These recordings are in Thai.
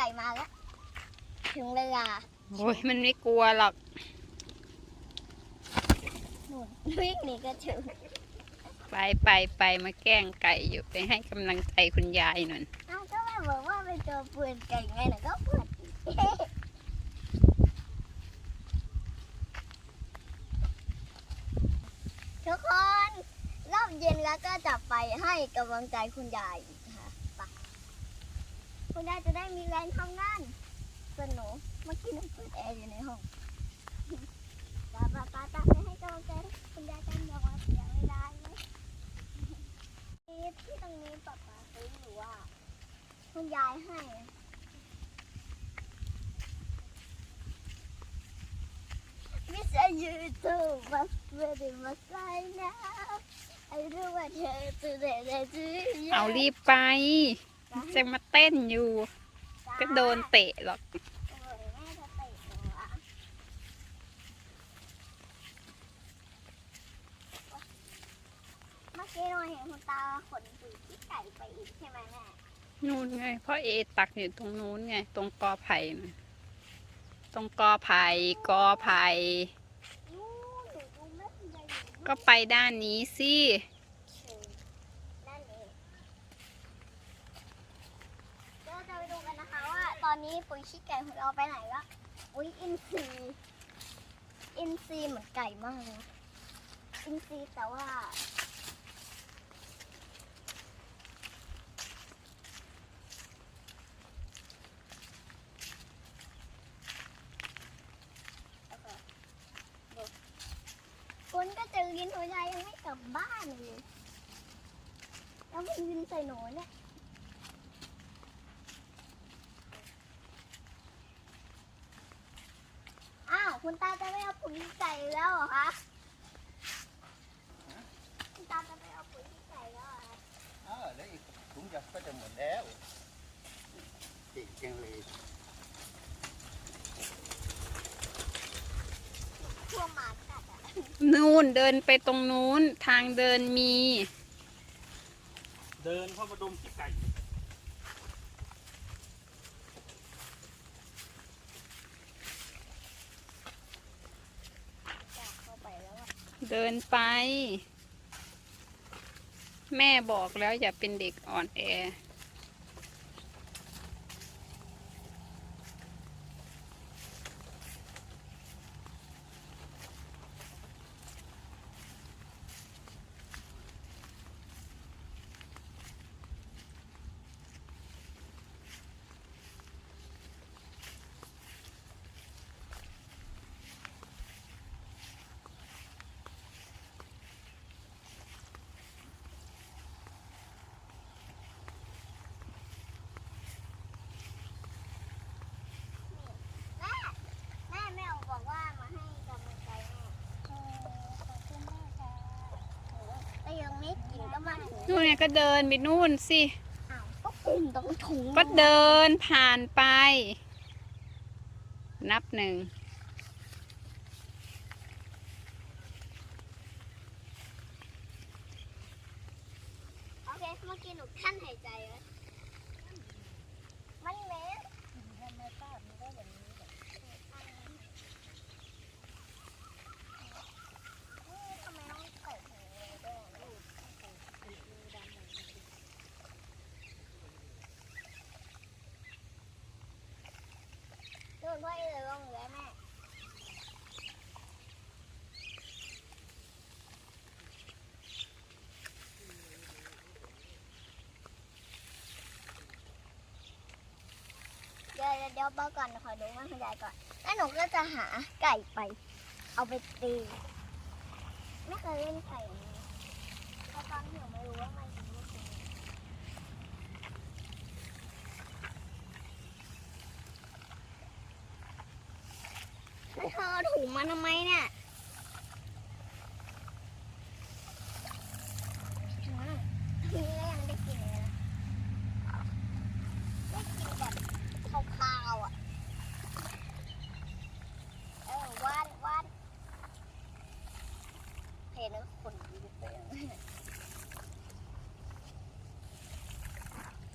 ก่มาแล้ว ถึงเวลาโอ้ยมันไม่กลัวหรอกหนุนวิ่งหนีก็ถึงไปไปไปมาแกล้งไก่อยู่ไปให้กำลังใจคุณยายหน่อยอ้าวก็แม่บอกว่าเป็นตัวปืนไก่ไงหนูก็พูดทุกคนรอบเย็นแล้วก็จะไปให้กำลังใจคุณยายอีกค่ะไป คุณยายจะได้มีแรงทำงานส่วนหนูเมื่อกี้หนูเปิดแอร์อยู่ในห้องป้าป้าป้าป้าไปให้กำลังใจคุณยายกันบอกว่าเสียเวลาไหมที่ตรงนี้ป้าป้าซื้อหรือว่าคุณยายให้มิสยูทูบัสเวดิมาไซนะไอ้รู้ว่าเธอตื่นเต้นจื้อเอารีบไป จะมาเต้นอยู่ ก็โดนเตะหรอกโอ้ยแม่จะเตะหนูอะเมื่อกี้เราเห็นคุณตาขนปุ๋ยที่ไก่ไปอีกใช่ไหมแม่นู่นไงเพราะเอตักอยู่ตรงนู้นไง ตรงกอไผ่น่ะตรงกอไผ่กอไผ่นู่นหนูดูแม่คุณยายอยู่นู่นก็ไปด้านนี้สิ นั่นเองเราจะไปดูกันนะคะว่า ตอ นนี้ปุ๋ยขี้ไก่ของเราไปไหนล้วอุ้ยอินซีอินซีเหมือนไก่มากเลยอินซีแต่ว่า คนก็เจอกินหัวยายยังไม่กลับบ้านเลย แล้วมันยืนใส่หนูเนี่ย อ้าว คุณตาจะไม่เอาปุ๋ยไก่ แล้วเหรอคะคุณตาจะไม่เอาปุ๋ยไก่แล้วเหรอคะอ้าวแล้วอีกถุงยาก็จะหมดแล้วเก่งจังเลยทั่วหมากัดอะนู่นเดินไปตรงนู้นทางเดินมี เดินเข้ามาดมขี้ไก่กัดเข้าไปแล้วอะ เดินไป แม่บอกแล้วอย่าเป็นเด็กอ่อนแอ แม่ แม่แม่บอกว่ามาให้กำลังใจแม่เออขอบคุณแม่ค่ะโอ้ยแต่ยังไม่กินก็ มาถึงนู่นไงก็เดินไปนู่นสิ อ้าวก็กินตรงถุงก็เดินผ่านไป นับหนึ่ง โอเคเมื่อกี้หนูขั้นหายใจไว้มันเหม็นทำไมป้ามันก็แบบนี้แบบทำไมต้องใส่ถุงมือด้วยอะลูกใส่ถุงมือดำหน่อย โดนพ่อเอ๋ลงเลยแม่เดี๋ยวเดี๋ยวเดี๋ยวเบาก่อนขอดูว่าคุณยายก่อน แล้วหนูก็จะหาไก่ไป เอาไปตี ไม่เคยเล่นไก่เพราะตอนที่หนูไม่รู้ว่ามันยังไงแล้ว เธอถุงมาทำไมเนี่ยอืมทีนี้ก็ยังได้กินเลยนะได้กินแบบขาวๆอะ เออวาดวาดเห็นแล้วขนลุกเลย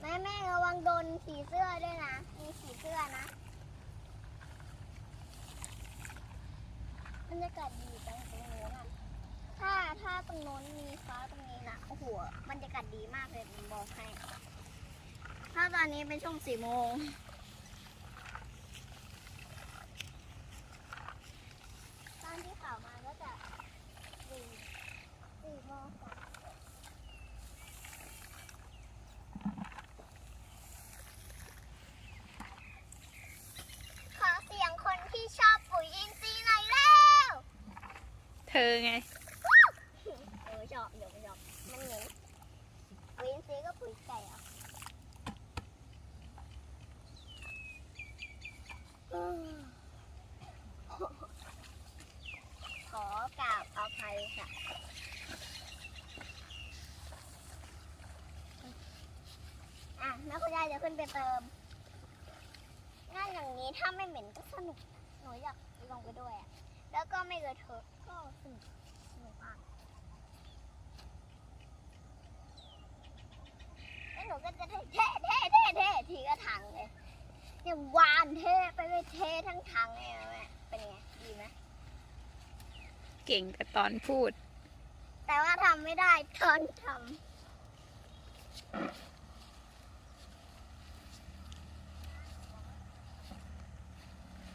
แม่แม่ระวังโดนสีเสื้อด้วยนะ มีสี สื้อนะบ รรยากาศดีตรงตรงนู้นอะถ้าถ้าตรงโน้นมีฟ้าตรงนี้นะโอ้โหบรรยากาศดีมากเลยผมบอกให้ ถ้าตอนนี้เป็นช่วงสี่โมง ตอนที่ข่าวมาก็จะสี่สี่โมงกว่าขอเสียงคนที่ชอบปุ๋ยอินทรีย์หน่อยแล้ว เธอไงเออชอบเดี๋ยวชอบมันเหม็นปุ๋ยอินทรีย์ก็ปุ๋ยไก่เหรอะขอกราบอภัยค่ะอะแล้วคุณยายจะขึ้นไปเติมงานอย่างนี้ถ้าไม่เหม็นก็สนุก หนูอยากลงไปด้วยอะ แล้วก็ไม่เลอะเทอะก็สนุกสนุกมากแล้วหนูก็จะเท่เท่เท่เท่เททีกระถังเลยเนี่ยวานเท่ไปเลยเท่ทั้งถังเลยแม่เป็นไงดีไหมเก่งแต่ตอนพูด แต่ว่าทำไม่ได้ตอนทำ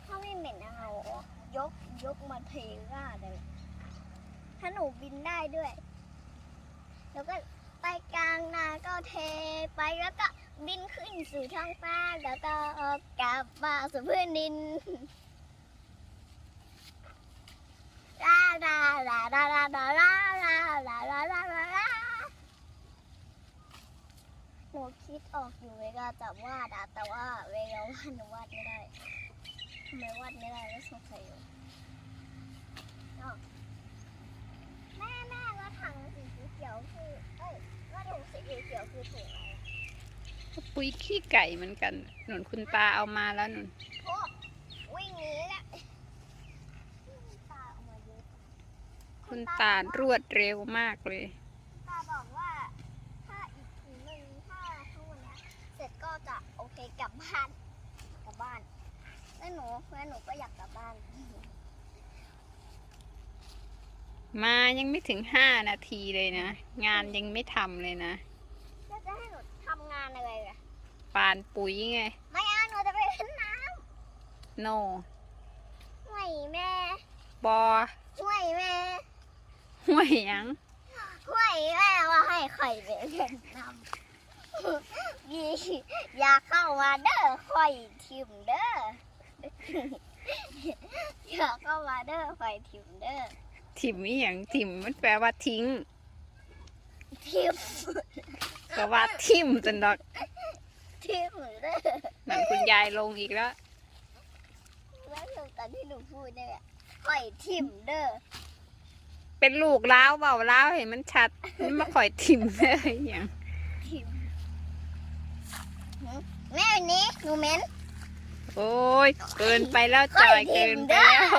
ถ้าไม่เหม็นนะคะโอ้ยก ยกมาเทราดเลยถ้าหนูบินได้ด้วย แล้วก็ไปกลางนาก็เทไปแล้วก็บินขึ้นสู่ท้องฟ้าแล้วก็กลับมาสู่พื้นดินลาลาลาลาลาลาลาลาลาลาลาลาลาหนูคิดออกอยู่เวลาจะวาดแต่ว่าเวลาวาดหนูวาดไม่ได้ทำไมวาดไม่ได้แล้วสงสัยอยู่อ้าวแม่แม่แล้ว ถังสีเขียวคือเอ้ยแล้วถุงสีเขียวคือถุงอะไรอะปุ้ยขี้ไก่เหมือนกันหนุนคุณตาเอามาแล้วหนุนโอ้วิ่งหนีแล้วตาออกมาเยอะคุณตารวดเร็วมากเลยตาบอกว่าถ้าอีกถุงหนึ่งถ้าทั้งหมดเนี้เสร็จก็จะโอเคกลับบ้านกลับบ้านแล้วหนูแล้วหนูก็อยากกลับบ้าน มายังไม่ถึงห้านาทีเลยนะ งานยังไม่ทำเลยนะแล้วจะให้หนูทำงานอะไรอะปานปุ๋ยไง ไม่เอาหนูจะไปเล่นน้โนำห่วยแม่บอห่วยแม่ห่วยหยังห่วยแม่ว่าให้ใครไปเล่นน้ำยีอย่าเข้ามาเด้อข่อยทิมเด้ออย่าเข้ามาเด้อข่อยทิมเด้อ ถิ่มอีหยังถิ่มมันแปลว่าทิ้ง ทิมก็ว่าทิ่มจนดอกทิมเด้อหนังคุณยายลงอีกแล้ว แล้วคือตอนที่หนูพูดเนี่ยข่อยทิมเด้อเป็นลูกล้าวเบาล้าวเห็นมันชัดมันมาคอยถิ่มเลยอหย่างทิมแม่วันนี้หนูเหม็น โอ้ยเกินไปแล้วจอยเกินไปแล้ว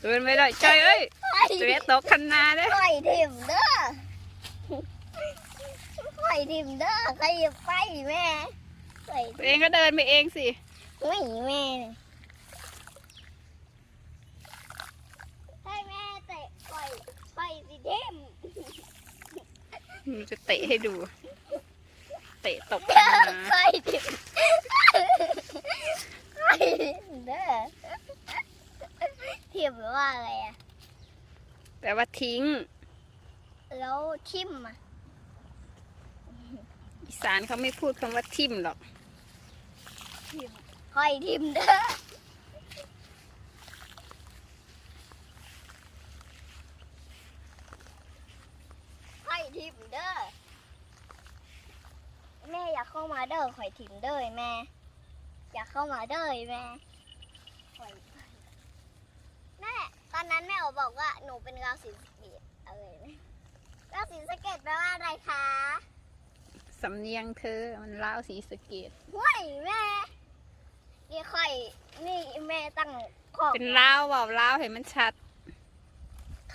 เกินไปแล้วจอยเอ้ยข่อยเสียตกคันนาเด้อข่อยทิมเด้อข่อยทิมเด้อใครจะไปแม่ข่อยตัวเองก็เดินไปเองสิไม่แม่ให้แม่เตะข่อยข่อยสิเทมหนูจะเตะให้ดู เตะตกคันนาข่อยทิมข่อยทิมเด้อ ทิมแปลว่าอะไรอะแปลว่าทิ้ง แล้วทิมอะอีสานเขาไม่พูดคำว่าทิ่มหรอก ทิมข่อยทิมเด้อข่อยทิมเด้อ แม่อยากเข้ามาเด้อข่อยทิมเด้อแม่ อยากเข้ามาเด้อแม่ข่อยแม่ต อนนั้นแม่บอกว่าหนูเป็นราศีสะเกตอะไรนะราศีสะเกตแปลว่าอะไรคะสำเนียงเธอมันล้าวสีสะเกตห้วยแม่นี่ข่อยนี่แม่ตั้งขอบเป็นล้าวเบาล้าวเห็นมันชัด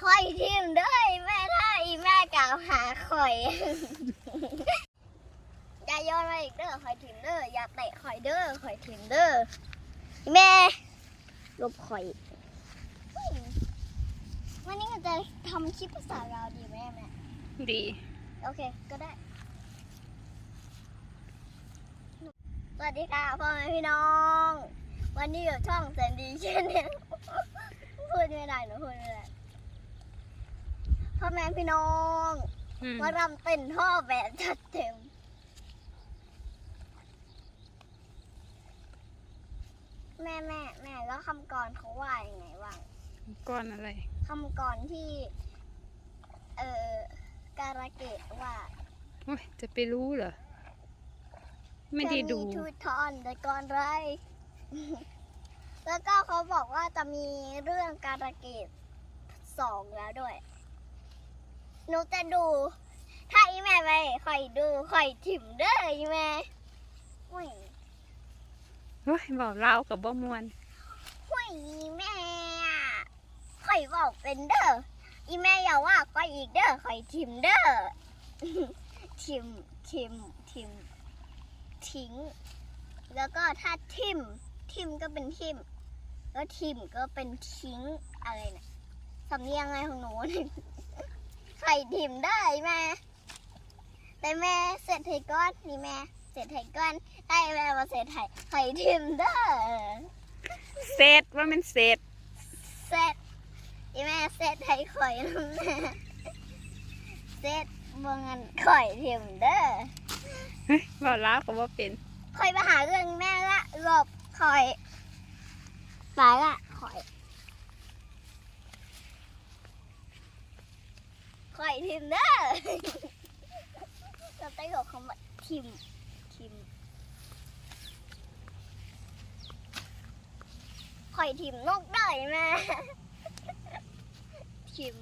ข่อยทิมเด้อแม่ถ้าอีแม่กล่าวหาข่อยอย่าโยนมาอีกเด้อข่อยถิ่มเด้ออย่าเตะข่อยเด้อข่อยถิ่มเด้อแม่ลบข่อยเฮ้ย วันนี้เราจะทำคลิปภาษาลาวดีไหมแม่ดี โอเค ก็ได้ สวัสดีค่ะพ่อแม่พี่น้อง วันนี้อยู่ช่องแสนดีเช่นนี้พูดไม่ได้หนูพูดไม่ได้พ่อแม่พี่น้องอืมมารำเต้นท่อแบบจัดเต็มแม่แม่แม่แล้วคำกรเขาว่ายังไงบ้างก้อนอะไร คำกรที่ เอ่อการะเกดว่า โอ้ยจะไปรู้เหรอ ไม่ได้ดู จะมีทูทอนแต่ก่อนไร แล้วก็เขาบอกว่าจะมีเรื่องการะเกดสองแล้วด้วย หนูจะดู ถ้าอีแม่ไปคอยดูคอยถิ่มเด้ออีแม่หุยโอ้ยบอกเล่ากับบ่มวน หุยอีแม่ อะคอยบอกเป็นเด้ออีแม่อย่าว่าคอยอีกเด้อคอยถิ่มเด้อถิ่มถิ่มถิ่มทิ้ง แล้วก็ถ้าทิมทิมก็เป็นทิมแล้วทิมก็เป็นทิ้งอะไรเนี่ยสำเนียงไงของหนูเนี่ยไข่ทิมได้แม่แต่แม่เสร็จไทยก้อนนี่แม่เสร็จไทยก้อนให้แม่มาเสร็จไทยไข่ทิมได้เสร็จว่ามันเสร็จเสร็จ อีแม่เสร็จไทยข่อยแล้วแม่เสร็จเมืองอันข่อยทิมเด้อเฮ้ยบอกเล่ากับว่าเป็นคอยมาหาเรื่องแม่ละหลบคอยตายละคอยคอยทิมเด้อเราต้องบอกคำว่าทิมทิมคอยทิมนกได้แม่ ทิม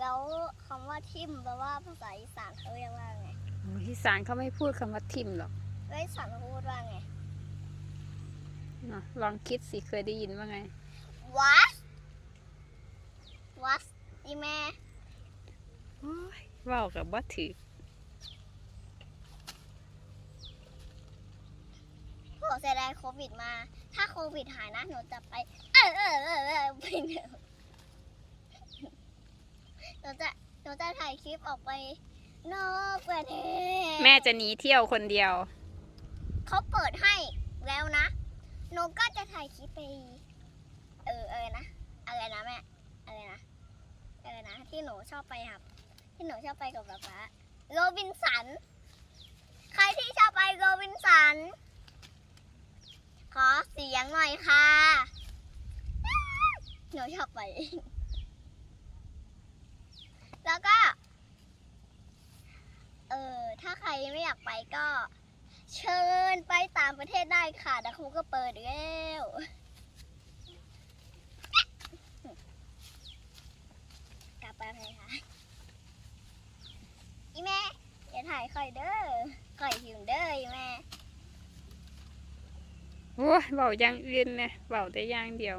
แล้วคำว่าทิมแปลว่าภาษาอีสานเขาเรียกว่าไงโอ้ยอีสานเขาไม่พูดคำว่าทิมหรอกแล้วอีสานเขาพูดว่าไงเนาะลองคิดสิเคยได้ยินว่าไง what what อีแม่โอ้ยเว่ากับว่าถือโหเสียดายโควิดมา ถ้าโควิดหายนะหนูจะไป เออเออเออเออไปเดี๋ยวห นูจะหนูจะถ่ายคลิปออกไป นอกประเทศแม่จะหนีเที่ยวคนเดียว เขาเปิดให้แล้วนะหนูก็จะถ่ายคลิปไป เออเออนะอะไรนะแม่อะไรนะอะไรนะที่หนูชอบไปครับ ที่หนูชอบไปกับป๊าป๊าโรบินสัน ใครที่ชอบไปโรบินสัน ขอเสียงหน่อยค่ะ หนูชอบไป แล้วก็ เออถ้าใครไม่อยากไปก็ เชิญไปต่างประเทศได้ค่ะแต่ครูก็เปิดแล้วกลับไปเลยค่ะอีแม่อย่าถ่ายข่อยเด้อข่อยหิวเด้ออีแม่โอ้ยเบาอย่างอื่นนะเบาแต่อย่างเดียว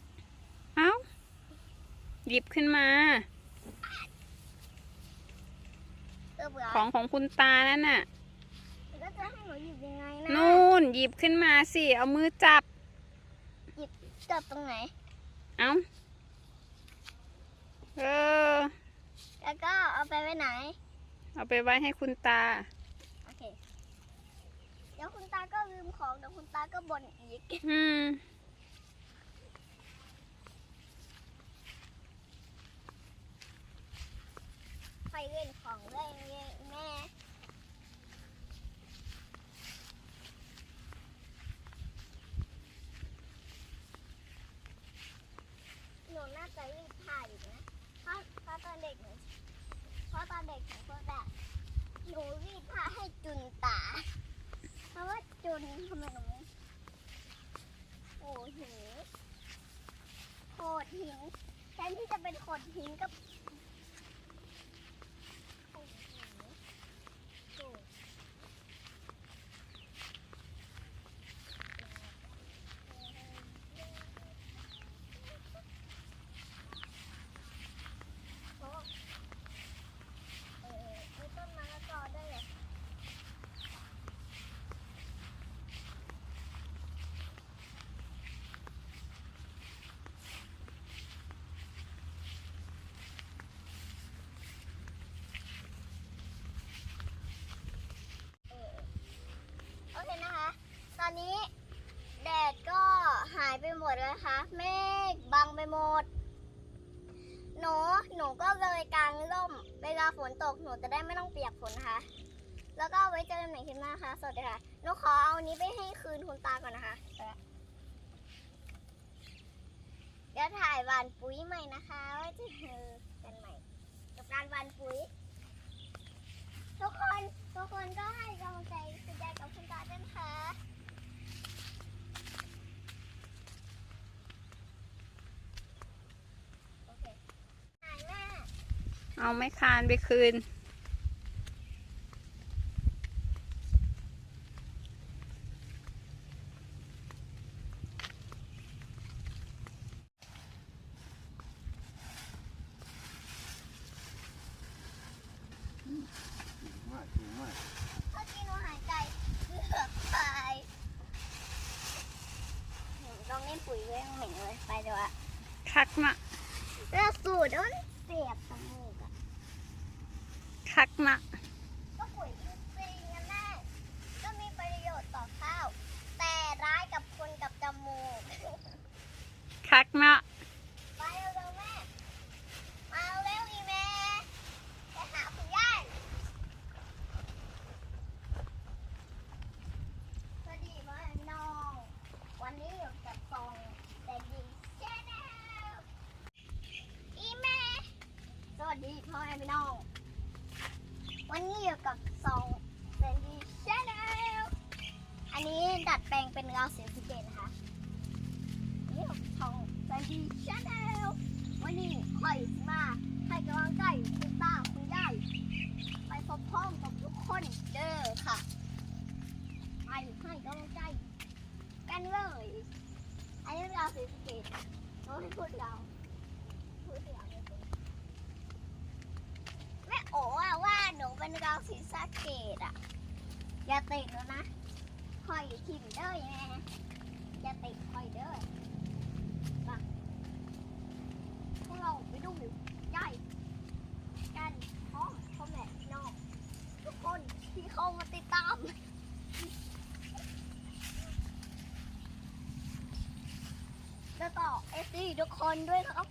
หยิบขึ้นมาเออเบื่อของของคุณตานั่นน่ะแล้วจะให้หนูหยิบยังไงนะนู่นหยิบขึ้นมาสิ เอามือจับจับตรงไหน เอาเออ แล้วก็เอาไปไว้ไหน เอาไปไว้ให้คุณตา โอเค เดี๋ยวคุณตาก็ลืมของเดี๋ยวคุณตาก็บ่นอีก อืม ไปเล่นของเล่นแม่หนูน่าจะรีบถ่ายอยู่นะ เพราะเพราะตอนเด็กหนูเพราะตอนเด็กหนูก็แบบหนูรีดผ้าให้จุนตา เพราะว่าจุนทำไมหนูโอ้โหโขดหินแทนที่จะเป็นโขดหินกับโขดหินโขดโอ้เออมีต้นมะละกอด้วยเหรอ โอเคนะคะ ตอนนี้แดดก็หายไปหมดแล้วนะคะ เมฆบังไปหมด หนู หนู ก็เลยกางร่ม เวลาฝนตกหนูจะได้ไม่ต้องเปียกฝนนะคะ แล้วก็ไว้เจอกันใหม่คลิปหน้าค่ะสวัสดีค่ะหนูขอเอานี้ไปให้คืนคุณตาก่อนนะคะไปละเดี๋ยวถ่ายวันปุ๋ยใหม่นะคะไว้เจอกันใหม่ กับการวันปุ๋ย ทุกคนทุกคนก็ให้กำลังใจคุณยายกับคุณตาด้วยนะคะ โอเคหายแม่ เอาไม้คานไปคืนมากจริงมากเมื่อกี้หนูหายใจเกือบตายหนูต้องเล่นปุ๋ยด้วยเหม็นเลยไปเดี๋ยวอะคักนะแล้วสูดแล้วมันเสียบจมูกอะ คักนะก็ปุ๋ยจริงๆนะแม่ ก็มีประโยชน์ต่อข้าว แต่ร้ายกับคนกับจมูก คักนะ ไปเร็วๆแม่ มาเร็วอีแม่ไปหาคุณยายสวัสดีพ่อแม่พี่น้อง วันนี้อยู่กับซองแต่ดีแชนแนลอีแม่ สวัสดีพ่อแม่พี่น้อง วันนี้อยู่กับซองแต่ดีแชนแนลอันนี้ ดัดแปลงเป็นเงาสีสะเกตนะคะนี่ของแซนดีชาแนลวันนี้ข่อยมาให้กำลังใจคุณตาคุณยายไปพบพ้องกับทุกคนเด้อค่ะ ไปให้กำลังใจกันเลยอันนี้เราสีสะเกตเราไม่พูดเราพูดเราไม่เป็นแม่โอ๋อะว่าหนูเป็นเราสีสะเกตอะอย่าติดแล้วนะ อยทิมเด้อแม่อย่าติดข่อยเด้อพวกเราไปดูใหญ่กันพร้อมพ่อแม่พี่น้องทุกคนที่เข้ามาติดตามแล้วต่อเอซีทุกคนด้วยครับ